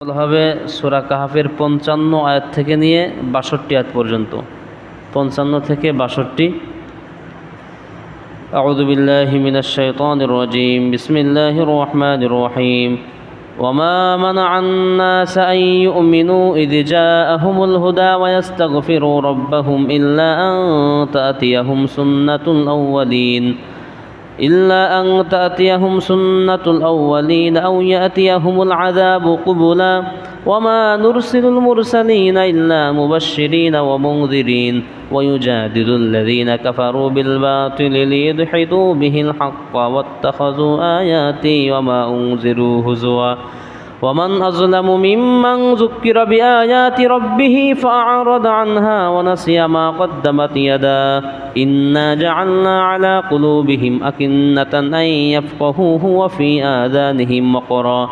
বলা হবে সুরা কাহাফের পঞ্চান্ন আয়াত থেকে নিয়ে বাষট্টি আয়াত পর্যন্ত পঞ্চান্ন থেকে বাষট্টি أعوذ بالله من الشيطان الرجيم بسم الله الرحمن الرحيم وما منع الناس أن يؤمنوا إذ جاءهم الهدى ويستغفروا ربهم إلا أن تأتيهم سنة الأولين إلا أن تأتيهم سنة الأولين أو يأتيهم العذاب قبلا وما نرسل المرسلين إلا مبشرين ومنذرين ويجادل الذين كفروا بالباطل ليدحضوا به الحق واتخذوا آياتي وما أنذروا هزوا ومن أظلم ممن ذكر بآيات ربه فأعرض عنها ونسي ما قدمت يداه إنا جعلنا على قلوبهم أكنة أن يفقهوه وفي آذانهم وقرا.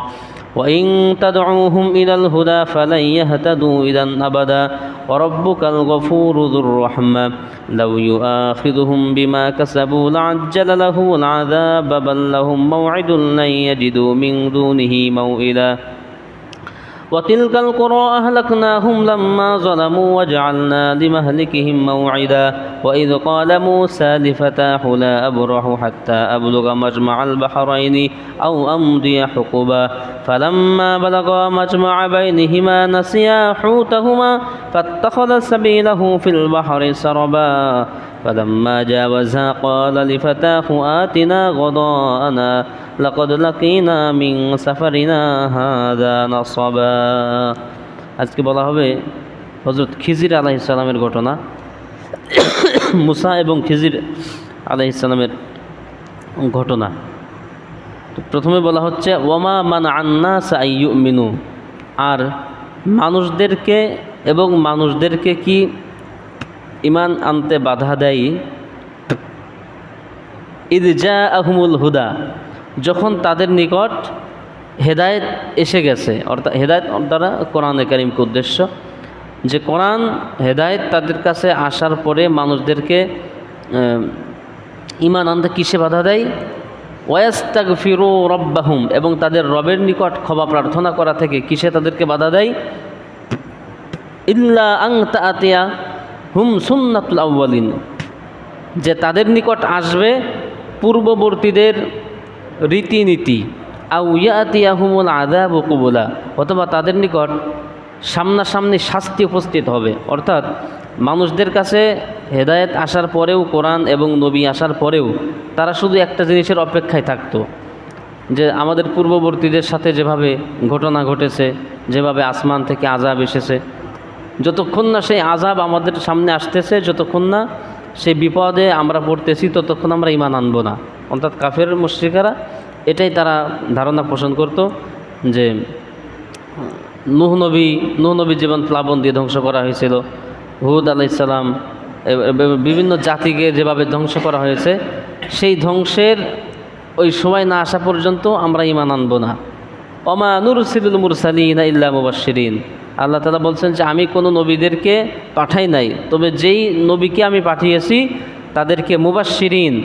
وإن تدعوهم إلى الهدى فلن يهتدوا إذا أبدا. وربك الغفور ذو الرحمة. لو يؤاخذهم بما كسبوا لعجل له العذاب بل لهم موعد لن يجدوا من دونه موئلا. وتلك القرى أهلكناهم لما ظلموا وجعلنا لمهلكهم موعدا. وإذ قال موسى لفتاه لا أبرح حتى أبلغ مجمع البحرين أو أمضي حقبا. فلما بلغا مجمع بينهما نسيا حوتهما فاتخذ سبيله في البحر سربا. فلما جاوزها قال لفتاه آتنا غضاءنا لقد لقينا من سفرنا هذا نصبا আজকে বলা হবে হজরত খিজির আলাইসালামের ঘটনা মুসা এবং খিজির আলাইসালামের ঘটনা তো প্রথমে বলা হচ্ছে ওমা মান আন্না সাইয়ু মিনু আর মানুষদেরকে এবং মানুষদেরকে কি ইমান আনতে বাধা দেয়। ইদ জা আহমুল হুদা, যখন তাদের নিকট হেদায়েত এসে গেছে, অর্থাৎ হেদায়েত দ্বারা কোরআনে কারিমকে উদ্দেশ্য, যে কোরআন হেদায়েত তাদের কাছে আসার পরে মানুষদেরকে ইমান আনতে কিসে বাধা দেয়? ওয়াস্তাগ ফিরো রব্বাহুম, এবং তাদের রবের নিকট ক্ষমা প্রার্থনা করা থেকে কিসে তাদেরকে বাধা দেয়? ইল্লা আং তাতিয়া হুম সুন্নাতুল আউ্বালিন যে তাদের নিকট আসবে পূর্ববর্তীদের রীতিনীতি। আউ ইয়াতিয়াহুমুল আদাব কুবুলা, অথবা তাদের নিকট সামনাসামনি শাস্তি উপস্থিত হবে। অর্থাৎ মানুষদের কাছে হেদায়েত আসার পরেও, কোরআন এবং নবী আসার পরেও তারা শুধু একটা জিনিসের অপেক্ষায় থাকতো, যে আমাদের পূর্ববর্তীদের সাথে যেভাবে ঘটনা ঘটেছে, যেভাবে আসমান থেকে আজাব এসেছে যতক্ষণ না সেই আজাব আমাদের সামনে আসতেছে, যতক্ষণ না সেই বিপদে আমরা পড়তেছি, ততক্ষণ আমরা ইমান আনব না। অর্থাৎ কাফের মুশ্রিকারা এটাই তারা ধারণা পোষণ করত যে নুহ নবী, নুহ নবীর জীবন প্লাবন দিয়ে ধ্বংস করা হয়েছিল। হুদ আলাইসাল্লাম বিভিন্ন জাতিকে যেভাবে ধ্বংস করা হয়েছে, সেই ধ্বংসের ওই সময় না আসা পর্যন্ত আমরা ইমান আনব না। অমা নুরসিলুল মুরসালিনা ইল্লা মুবাশশিরিন। আল্লাহ তালা বলছেন যে আমি কোনো নবীদেরকে পাঠাই নাই। তবে যেই নবীকে আমি পাঠিয়েছি, তাদেরকে মুবাশশিরিন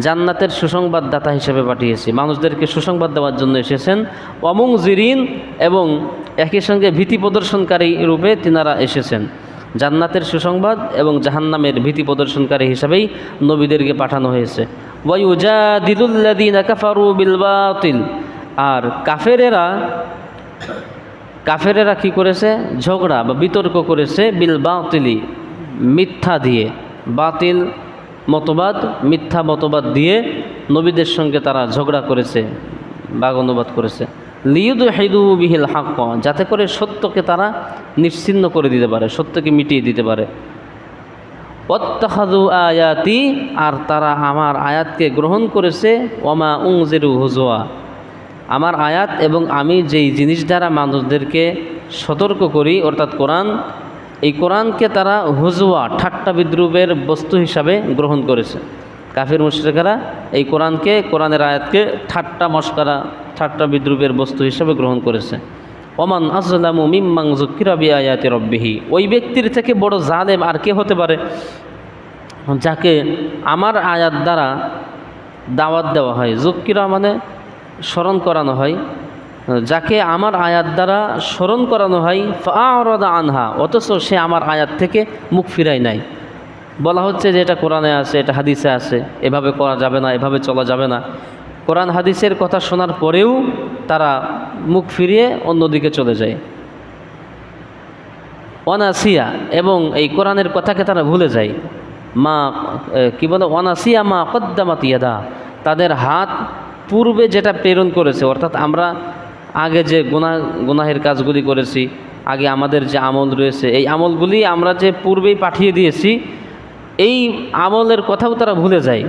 জান্নাতের সুসংবাদদাতা হিসেবে পাঠিয়েছি। মানুষদেরকে সুসংবাদ দেওয়ার জন্য এসেছেন। অমুং জিরিন এবং একই সঙ্গে ভীতি প্রদর্শনকারী রূপে তিনারা এসেছেন। জান্নাতের সুসংবাদ এবং জাহান্নামের ভীতি প্রদর্শনকারী হিসাবেই নবীদেরকে পাঠানো হয়েছে। ওয়াইউজা দিদুল্লাদিন কাফারু বিল বাতিল। আর কাফেরেরা কাফেরেরা কি করেছে? ঝগড়া বা বিতর্ক করেছে বিল বাতিলি, মিথ্যা দিয়ে। বাতিল, মতবাদ, মিথ্যা মতবাদ দিয়ে নবীদের সঙ্গে তারা ঝগড়া করেছে বাগ অনুবাদ করেছে। লিউদ হেদু বিহিল হাক যাতে করে সত্যকে তারা নিশ্চিন্ন করে দিতে পারে, সত্যকে মিটিয়ে দিতে পারে। অত্তাহাদু আয়াতি, আর তারা আমার আয়াতকে গ্রহণ করেছে ওমা উংজেরু হুজোয়া। আমার আয়াত এবং আমি যেই জিনিস দ্বারা মানুষদেরকে সতর্ক করি, অর্থাৎ কোরআন, এই কোরআনকে তারা হুজুয়া ঠাট্টা বিদ্রুপের বস্তু হিসাবে গ্রহণ করেছে। কাফির মুশ্রিকেরা এই কোরআনকে, কোরআনের আয়াতকে ঠাট্টা মস্করা, ঠাট্টা বিদ্রুপের বস্তু হিসাবে গ্রহণ করেছে। ওমান আসলামু মিম্মাং জুকিরাবি আয়াতি রব্বিহি। ওই ব্যক্তির থেকে বড় জালেম আর কে হতে পারে? যাকে আমার আয়াত দ্বারা দাওয়াত দেওয়া হয়। জুকিরা মানে স্মরণ করানো হয়, যাকে আমার আয়াত দ্বারা স্মরণ করানো হয় ফারদা আনহা, অথচ সে আমার আয়াত থেকে মুখ ফিরাই নাই। বলা হচ্ছে যে এটা কোরআনে আছে, এটা হাদিসে আছে, এভাবে করা যাবে না, এভাবে চলা যাবে না। কোরআন হাদিসের কথা শোনার পরেও তারা মুখ ফিরিয়ে অন্যদিকে চলে যায়। অনাসিয়া, এবং এই কোরআনের কথাকে তারা ভুলে যায়। মা কি বলে? অনাসিয়া মা কদ্দামাত ইয়াদা, তাদের হাত পূর্বে যেটা প্রেরণ করেছে, অর্থাৎ আমরা আগে যে গুনাহ, গুনাহের কাজগুলি করেছি, আগে আমাদের যে আমল রয়েছে, এই আমলগুলি আমরা যে পূর্বেই পাঠিয়ে দিয়েছি, এই আমলের কথাও তারা ভুলে যায়।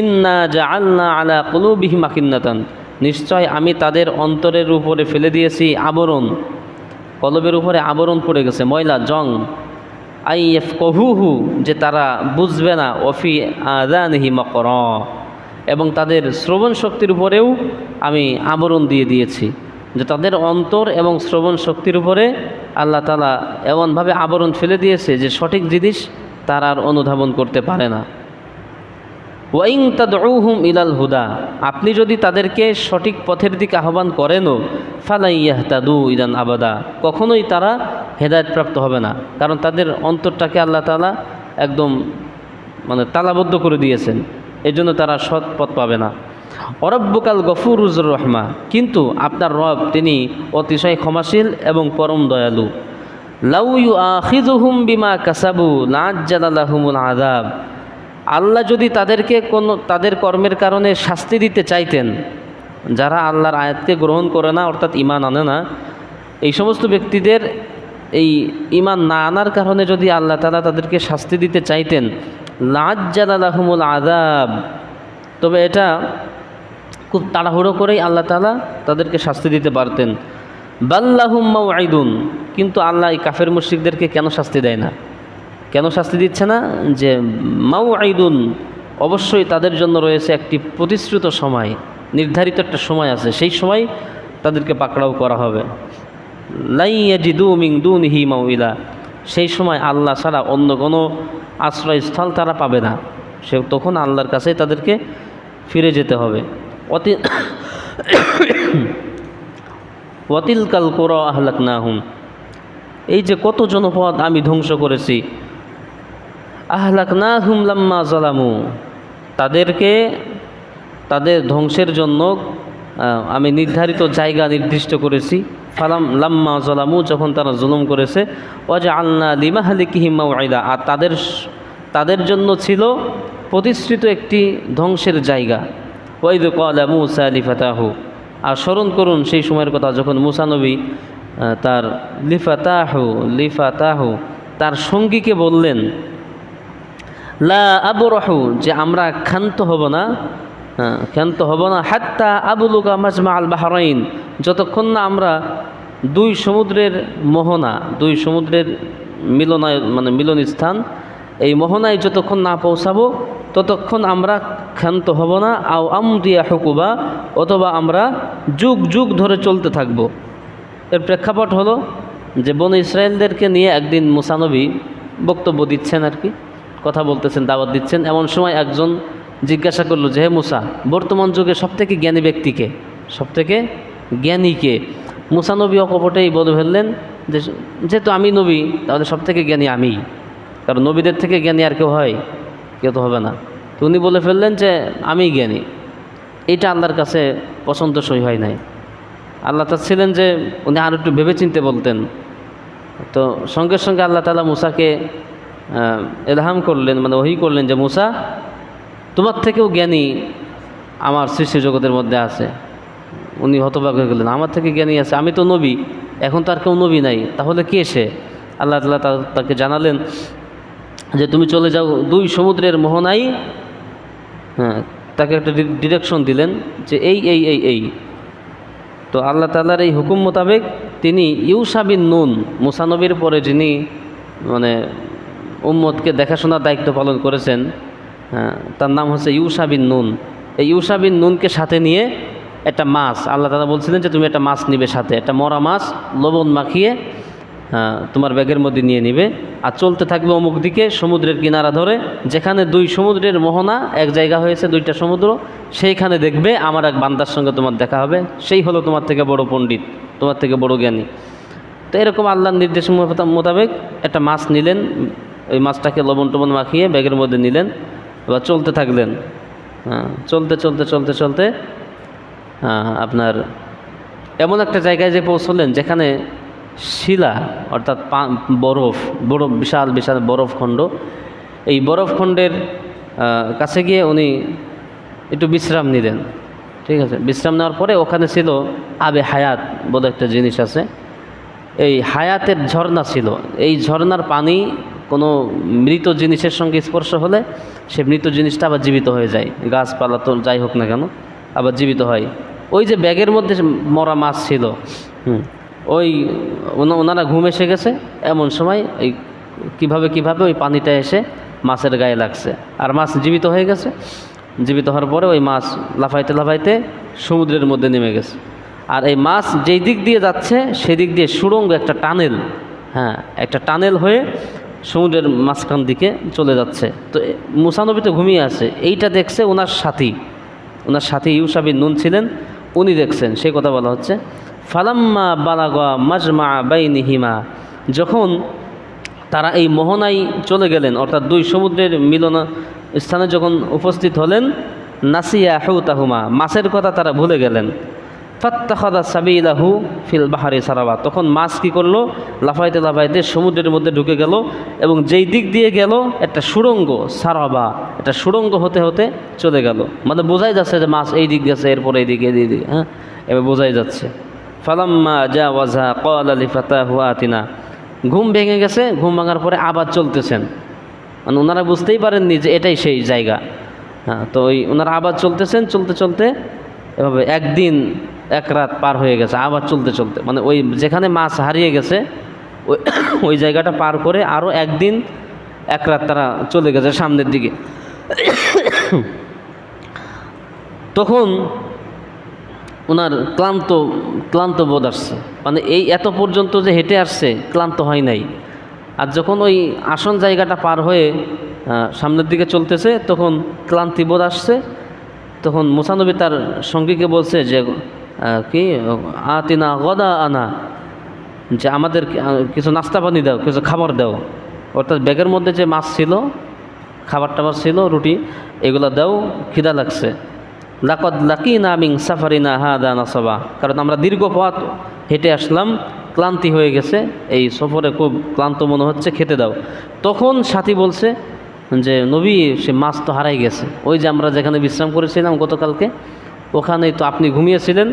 ইন্না জা আল্লাহ আলা কুলুবিহি মাকিন্নাতান। নিশ্চয় আমি তাদের অন্তরের উপরে ফেলে দিয়েছি আবরণ। কলবের উপরে আবরণ পড়ে গেছে, ময়লা, জং। আই এফ কহুহু যে তারা বুঝবে না অফি আদানহি মকর। এবং তাদের শ্রবণ শক্তির উপরেও আমি আবরণ দিয়ে দিয়েছি। যে তাদের অন্তর এবং শ্রবণ শক্তির উপরে আল্লাহ তালা এমনভাবে আবরণ ফেলে দিয়েছে যে সঠিক জিনিস তারা আর অনুধাবন করতে পারে না। ওয়াইং তাদউহুম ইলাল হুদা, আপনি যদি তাদেরকে সঠিক পথের দিকে আহ্বান করেনও, ফালাই ফালাইয়াহতাদু ইদান আবাদা, কখনোই তারা হেদায়তপ্রাপ্ত হবে না। কারণ তাদের অন্তরটাকে আল্লাহ তালা একদম মানে তালাবদ্ধ করে দিয়েছেন। এই জন্য তারা সৎ পথ পাবে না। অরব্বকাল গফুরুজুর রহমা। কিন্তু আপনার রব, তিনি অতিশয় ক্ষমাশীল এবং পরম দয়ালু। লাউ ইউ আখিজুহুম বিমা কাসাবু লাজ্জালাহুমুল আদাব আল্লাহ যদি তাদেরকে কোনো, তাদের কর্মের কারণে শাস্তি দিতে চাইতেন, যারা আল্লাহর আয়াতকে গ্রহণ করে না, অর্থাৎ ইমান আনে না, এই সমস্ত ব্যক্তিদের এই ইমান না আনার কারণে যদি আল্লাহ তালা তাদেরকে শাস্তি দিতে চাইতেন লাজ্জালাহুমুল আদাব তবে এটা খুব তাড়াহুড়ো করেই আল্লাহ তালা তাদেরকে শাস্তি দিতে পারতেন। বাল্লাহুম্মাউ আইদুন কিন্তু আল্লাহ এই কাফের মুশ্রিকদেরকে কেন শাস্তি দেয় না? কেন শাস্তি দিচ্ছে না? যে মাউ আইদুন অবশ্যই তাদের জন্য রয়েছে একটি প্রতিশ্রুত সময়, নির্ধারিত একটা সময় আছে, সেই সময় তাদেরকে পাকড়াও করা হবে। লাইয়াজিদু মিং দুনিহি মাউইলা সেই সময় আল্লাহ ছাড়া অন্য কোনো আশ্রয়স্থল তারা পাবে না। সে তখন আল্লাহর কাছেই তাদেরকে ফিরে যেতে হবে। অতি ওয়াতিল কাল কোরা আহলাক না হুম এই যে কত জনপদ আমি ধ্বংস করেছি। আহলাক না হুম লাম্মা জালামু তাদেরকে তাদের ধ্বংসের জন্য আমি নির্ধারিত জায়গা নির্দিষ্ট করেছি। ফালাম লাম্মা জলামু যখন তারা জুলুম করেছে অজা আল্লাহ লিমাহালি কিহিম্মা ওয়াইদা আর তাদের তাদের জন্য ছিল প্রতিষ্ঠিত একটি ধ্বংসের জায়গা। ওয়াইদ কলা মুসা আলি ফাতাহু আর স্মরণ করুন সেই সময়ের কথা যখন মুসা নবী আহ, তার লিফাতাহু লিফাতাহু তার সঙ্গীকে বললেন লা আবরহু যে আমরা ক্ষান্ত হব না ক্ষান্ত হব না হাত্তা আবুলুকা মাজমা আল বাহরাইন। যতক্ষণ না আমরা দুই সমুদ্রের মোহনা, দুই সমুদ্রের মিলনায় মানে মিলন স্থান এই মোহনায় যতক্ষণ না পৌঁছাবো, ততক্ষণ আমরা ক্ষান্ত হব না। আও আমদিয়া হুকুবা, অথবা আমরা যুগ যুগ ধরে চলতে থাকব। এর প্রেক্ষাপট হলো যে বন ইসরায়েলদেরকে নিয়ে একদিন মুসানবী বক্তব্য দিচ্ছেন আর কি, কথা বলতেছেন, দাওয়াত দিচ্ছেন। এমন সময় একজন জিজ্ঞাসা করল যে, হে মুসা, বর্তমান যুগে সবথেকে জ্ঞানী ব্যক্তিকে সবথেকে জ্ঞানীকে। মুসানবী অকপটেই বলে ফেললেন যে, যেহেতু আমি নবী, তাহলে সব থেকে জ্ঞানী আমি। কারণ নবীদের থেকে জ্ঞানী আর কেউ হয়, কেউ তো হবে না। তো উনি বলে ফেললেন যে, আমি জ্ঞানী। এটা আল্লাহর কাছে পছন্দসই হয় নাই। আল্লাহ তা ছিলেন যে, উনি আর একটু ভেবে চিনতে বলতেন। তো সঙ্গে সঙ্গে আল্লাহ তালা মুসাকে এলহাম করলেন মানে ওহি করলেন যে, মুসা, তোমার থেকেও জ্ঞানী আমার সৃষ্টি জগতের মধ্যে আছে। উনি হতবাক হয়ে গেলেন। আমার থেকে জ্ঞানী আছে আমি তো নবী এখন তো আর কেউ নবী নাই তাহলে কে সে? আল্লাহ তালা তাকে জানালেন যে তুমি চলে যাও দুই সমুদ্রের মোহনাই হ্যাঁ তাকে একটা ডিরেকশন দিলেন যে এই এই এই এই। তো আল্লাহ তাল্লার এই হুকুম মোতাবেক তিনি ইউসাবিন নুন মুসানবীর পরে যিনি মানে উম্মদকে দেখাশোনার দায়িত্ব পালন করেছেন হ্যাঁ, তার নাম হচ্ছে ইউসাবিন নুন। এই ইউসাবিন নুনকে সাথে নিয়ে একটা মাছ, আল্লাহ তালা বলছিলেন যে তুমি একটা মাছ নিবে সাথে। একটা মরা মাছ, লবণ মাখিয়ে তোমার ব্যাগের মধ্যে নিয়ে নিবে। আর চলতে থাকবে অমুক দিকে সমুদ্রের কিনারা ধরে, যেখানে দুই সমুদ্রের মোহনা, এক জায়গা হয়েছে দুইটা সমুদ্র, সেইখানে দেখবে আমার এক বান্দার সঙ্গে তোমার দেখা হবে। সেই হলো তোমার থেকে বড় পণ্ডিত, তোমার থেকে বড় জ্ঞানী। তো এরকম আল্লাহর নির্দেশ মোতাবেক একটা মাছ নিলেন, ওই মাছটাকে লবণ টবণ মাখিয়ে ব্যাগের মধ্যে নিলেন, এবার চলতে থাকলেন। হ্যাঁ চলতে চলতে চলতে চলতে আপনার এমন একটা জায়গায় যে পৌঁছলেন যেখানে শিলা, অর্থাৎ বরফ বরফ, বিশাল বিশাল বরফ খণ্ড, এই বরফ খণ্ডের কাছে গিয়ে উনি একটু বিশ্রাম নিলেন। ঠিক আছে? বিশ্রাম নেওয়ার পরে ওখানে ছিল আবে হায়াত বলে একটা জিনিস আছে। এই হায়াতের ঝর্ণা ছিল। এই ঝর্ণার পানি কোনো মৃত জিনিসের সঙ্গে স্পর্শ হলে সে মৃত জিনিসটা আবার জীবিত হয়ে যায়। গাছপালা তো যাই হোক না কেন, আবার জীবিত হয়। ওই যে ব্যাগের মধ্যে মরা মাছ ছিল ওই ওনারা ঘুম এসে গেছে, এমন সময় এই কীভাবে কীভাবে ওই পানিটা এসে মাছের গায়ে লাগছে। আর মাছ জীবিত হয়ে গেছে, জীবিত হওয়ার পরে ওই মাছ লাফাইতে লাফাইতে সমুদ্রের মধ্যে নেমে গেছে। আর এই মাছ যেই দিক দিয়ে যাচ্ছে সেদিক দিয়ে সুড়ঙ্গ একটা টানেল হ্যাঁ একটা টানেল হয়ে সমুদ্রের মাঝখান দিকে চলে যাচ্ছে। তো মুসানবী তো ঘুমিয়ে আছে, এইটা দেখছে ওনার সাথী। ওনার সাথী ইউসাবিন নুন ছিলেন উনি দেখছেন, সেই কথা বলা হচ্ছে। ফালাম্মা বালাগা মাজমা বাইনিহিমা। যখন তারা এই মোহনায় চলে গেলেন, অর্থাৎ দুই সমুদ্রের মিলন স্থানে যখন উপস্থিত হলেন, নাসিয়া হুতাহুমা, মাছের কথা তারা ভুলে গেলেন। ফাত্তাখাদা সাবিলাহু ফিল বাহারে সারাবা তখন মাছ কি করল? লাফাইতে লাফাইতে সমুদ্রের মধ্যে ঢুকে গেল এবং যেই দিক দিয়ে গেল, একটা সুড়ঙ্গ সারাবা একটা সুড়ঙ্গ হতে হতে চলে গেল। মানে বোঝাই যাচ্ছে যে মাছ এই দিক গেছে এরপরে এই দিকে এই দিকে হ্যাঁ? এবার বোঝাই যাচ্ছে। ফালাম্মা যা ওয়াজা কল আলি ফাতা আতিনা। ঘুম ভেঙে গেছে, ঘুম ভাঙার পরে আবার চলতেছেন। মানে ওনারা বুঝতেই পারেননি যে এটাই সেই জায়গা। হ্যাঁ তো ওই ওনারা আবার চলতেছেন, চলতে চলতে এভাবে একদিন এক রাত পার হয়ে গেছে, আবার চলতে চলতে। মানে ওই যেখানে মাছ হারিয়ে গেছে, ওই ওই জায়গাটা পার করে আরও একদিন এক রাত তারা চলে গেছে সামনের দিকে। তখন ওনার ক্লান্ত ক্লান্ত বোধ আসছে। মানে এই এত পর্যন্ত যে হেঁটে আসছে, ক্লান্ত হয় নাই। আর যখন ওই আসন জায়গাটা পার হয়ে সামনের দিকে চলতেছে, তখন ক্লান্তি বোধ আসছে। তখন মুসানবী তার সঙ্গীকে বলছে যে কি, আতিনা গদা আনা, যে আমাদের কিছু নাস্তা পানি দাও, কিছু খাবার দাও। অর্থাৎ ব্যাগের মধ্যে যে মাছ ছিল, খাবার টাবার ছিল, রুটি, এগুলো দাও, খিদা লাগছে। লাকদ লাকি না মিং সাফারিনা হাদা নাসবা। কারণ আমরা দীর্ঘ পথ হেঁটে আসলাম, ক্লান্তি হয়ে গেছে, এই সফরে খুব ক্লান্ত মনে হচ্ছে, খেতে দাও। তখন সাথী বলছে যে, নবী, সে মাছ তো হারাই গেছে। ওই যে আমরা যেখানে বিশ্রাম করেছিলাম গতকালকে ওখানেই তো আপনি ঘুমিয়েছিলেন।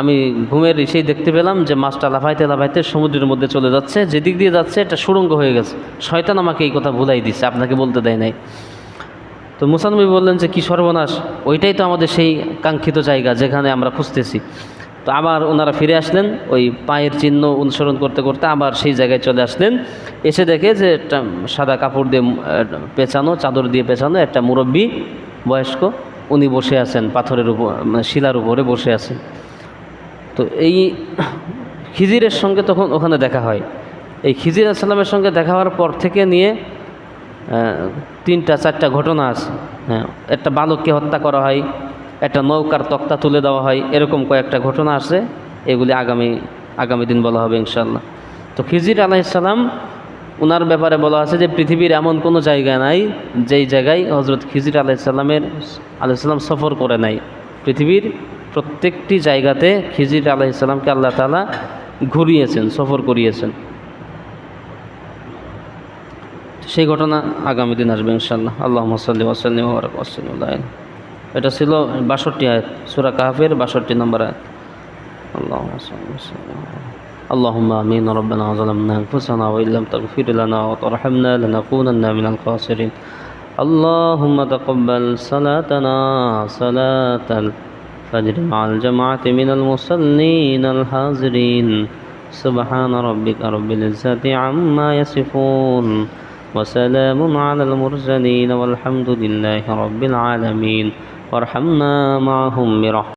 আমি ঘুমের সেই দেখতে পেলাম যে মাছটা লাফাইতে লাফাইতে সমুদ্রের মধ্যে চলে যাচ্ছে। যেদিক দিয়ে যাচ্ছে এটা সুড়ঙ্গ হয়ে গেছে। শয়তান আমাকে এই কথা ভুলাই দিচ্ছে আপনাকে বলতে দেয় নাই। তো মুসানবী বললেন যে, কী সর্বনাশ, ওইটাই তো আমাদের সেই কাঙ্ক্ষিত জায়গা যেখানে আমরা খুঁজতেছি। তো আবার ওনারা ফিরে আসলেন, ওই পায়ের চিহ্ন অনুসরণ করতে করতে আবার সেই জায়গায় চলে আসলেন। এসে দেখে যে একটা সাদা কাপড় দিয়ে পেঁচানো, চাদর দিয়ে পেঁচানো একটা মুরব্বী বয়স্ক উনি বসে আছেন, পাথরের উপর মানে শিলার উপরে বসে আছেন। তো এই খিজিরের সঙ্গে তখন ওখানে দেখা হয়। এই খিজির আসসালামের সঙ্গে দেখা হওয়ার পর থেকে নিয়ে তিনটা, চারটা ঘটনা আছে। হ্যাঁ একটা বালককে হত্যা করা হয়, একটা নৌকার তক্তা তুলে দেওয়া হয়, এরকম কয়েকটা ঘটনা আছে। এগুলি আগামী আগামী দিন বলা হবে ইনশাল্লাহ তো খিজির আলাইসাল্লাম ওনার ব্যাপারে বলা আছে যে পৃথিবীর এমন কোনো জায়গা নাই, যেই জায়গায় হজরত খিজির আলাইসাল্লামের আলাইসাল্লাম সফর করে নাই। পৃথিবীর প্রত্যেকটি জায়গাতে খিজির আলাইসাল্লামকে আল্লাহ তালা ঘুরিয়েছেন, সফর করিয়েছেন। সেই ঘটনা আগামী দিন আসবে ইনশাল্লাহ আল্লাহ সাল্লি ওয়াসাল্লিম এটা ছিল বাষট্টি আয়াত, সুরা কাহাফের বাষট্টি নম্বর আয়াত। اللهم صل وسلم. اللهم آمين. ربنا ظلمنا أنفسنا وإن لم تغفر لنا وترحمنا لنكونن من الخاسرين. اللهم تقبل صلاتنا صلاة الفجر مع الجماعة من المصلين الحاضرين. سبحان ربك رب العزة عما يصفون. وسلام على المرسلين والحمد لله رب العالمين. وارحمنا معهم برحمة